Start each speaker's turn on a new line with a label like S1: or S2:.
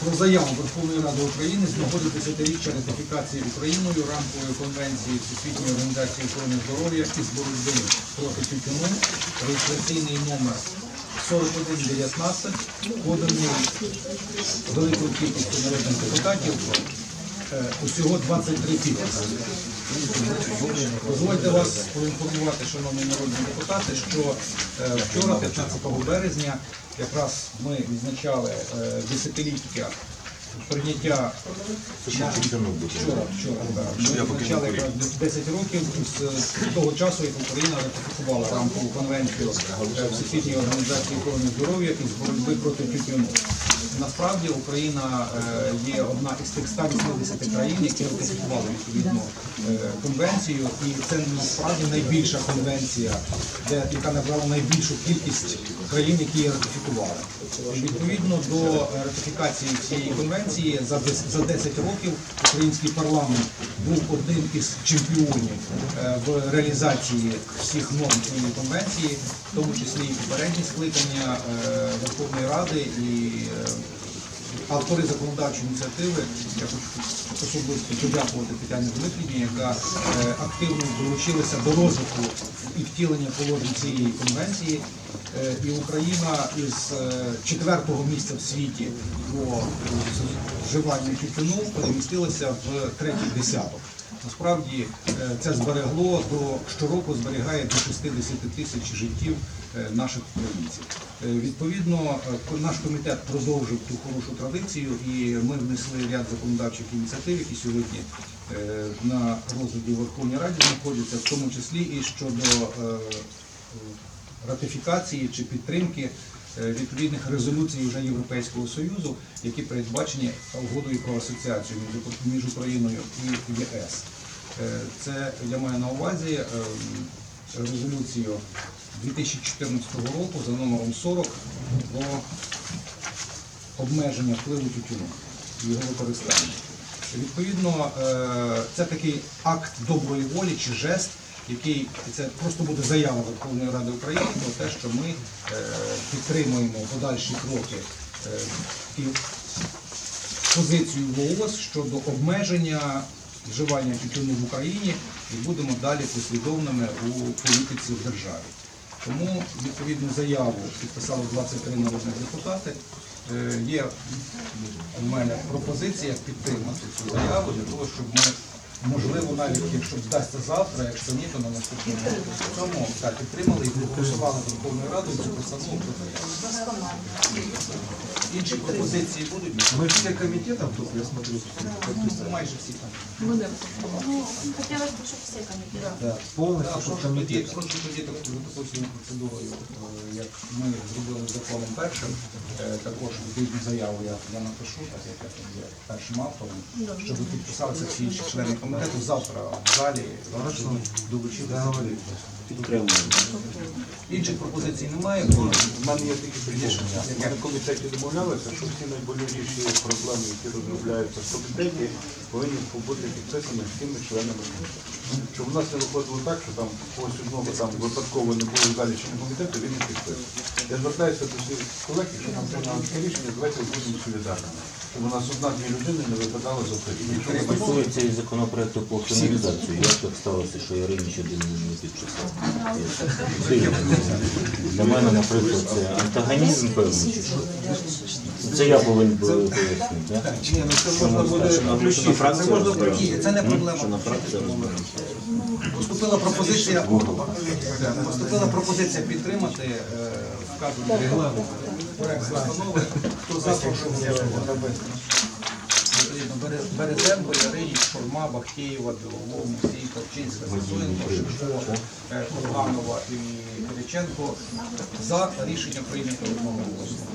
S1: про заяву Верховної Ради України з нагоди десятиріччя ратифікації Україною рамкової конвенції Всесвітньої організації охорони здоров'я із боротьби проти тютюну, реєстраційний номер 4119, поданий великою кількістю народних депутатів, усього 23 підписи. Дозвольте вас поінформувати, шановні народні депутати, що е, вчора, 15 березня, якраз ми відзначали е, десятиліття прийняття вчора, вчора, так. Ми якраз 10 років з того часу, як Україна ратифікувала рамкову конвенцію е, Всесвітньої організації охорони здоров'я із боротьби проти тютюну. Насправді Україна е, є одна із тих 180 країн, які ратифікували відповідну е, конвенцію, і це насправді найбільша конвенція, де яка набрала найбільшу кількість країн, які її ратифікували. Відповідно до е, ратифікації цієї конвенції за дес- за 10 років український парламент був одним із чемпіонів в реалізації всіх норм цієї конвенції, в тому числі і попередні скликання Верховної Ради і автори законодавчої ініціативи. Я хочу особисто подякувати Тетяні Дмитрівні, яка е, активно долучилася до розвитку і втілення положень цієї конвенції. Е, І Україна із е, четвертого місця в світі по вживанню тютюну перемістилася в третій десяток. Насправді е, це зберегло до щороку зберігає до 60 тисяч життів е, наших українців. Е, Відповідно, наш комітет продовжив ту хорошу традицію, і ми внесли ряд законодавчих ініціатив, які сьогодні на розгляді Верховній Раді знаходяться, в тому числі і щодо ратифікації чи підтримки відповідних резолюцій вже Європейського Союзу, які передбачені угодою про асоціацію між- Україною і ЄС. Е, Це я маю на увазі е, резолюцію 2014 року за номером 40 про обмеження впливу тютюну і його використання. Відповідно, е, це такий акт доброї волі чи жест, який це просто буде заява Верховної Ради України про те, що ми е, підтримуємо подальші кроки е, і позицію ВООЗ щодо обмеження вживання тютюну в Україні і будемо далі послідовними у політиці в державі. Тому відповідну заяву підписали 23 народних депутати. Е, Є у мене пропозиція підтримати цю заяву для того, щоб ми, можливо, навіть якщо вдасться завтра, якщо ні, то на наступному цьому так, підтримали і проголосували з Верховною Радою цю постанову про заяву. Інші пропозиції будуть?
S2: Мы все комитетом тут, я смотрю,
S1: Ну, Майже всі там.
S3: Ну, хотелось бы, чтобы все комитеты.
S2: да, полностью
S1: Так,
S2: под
S1: прошу тоді,
S2: комитет.
S1: прошу тоді так, за такою самою процедурою, е, як ми зробили з законом першим, е, також відповідну заяву я, я напишу, так як я там є першим автором, щоб підписалися всі інші члени комітету завтра в залі, щоб долучилися. Інших пропозицій немає, бо
S4: У мене є такі приміщення. Ми на комітеті домовлялися, що всі найболючіші проблеми, які розробляються в комітеті, повинні бути підписані всіми членами комітету. Щоб у нас не виходило так, що там когось одного там випадково не було в залі член комітету, він не підписує. Я звертаюся до всіх колег, якщо нам прийняли таке рішення, давайте будемо солідарними. Щоб у нас одна-дві людини не випадали за це.
S5: Стосується і законопроекту по криміналізацію. Як так сталося, що я раніше один не підписав? Для мене, наприклад, це антагонізм певний чи що? Це я повинен був пояснити, так?
S2: Ні, ну це можна буде включити. Це можна включити.
S1: Це не проблема.
S5: Що.
S1: Поступила пропозиція, поступила пропозиція підтримати е, вказаний проект постанови. Хто за, прошу голосувати. Березенко, Яринич, Шурма, Бахтєєва, Біловол, Мусій, Ковчинська, Сосуєнко, Шишко, е, Курганова і Кириченко. За рішення прийнято одноголосно.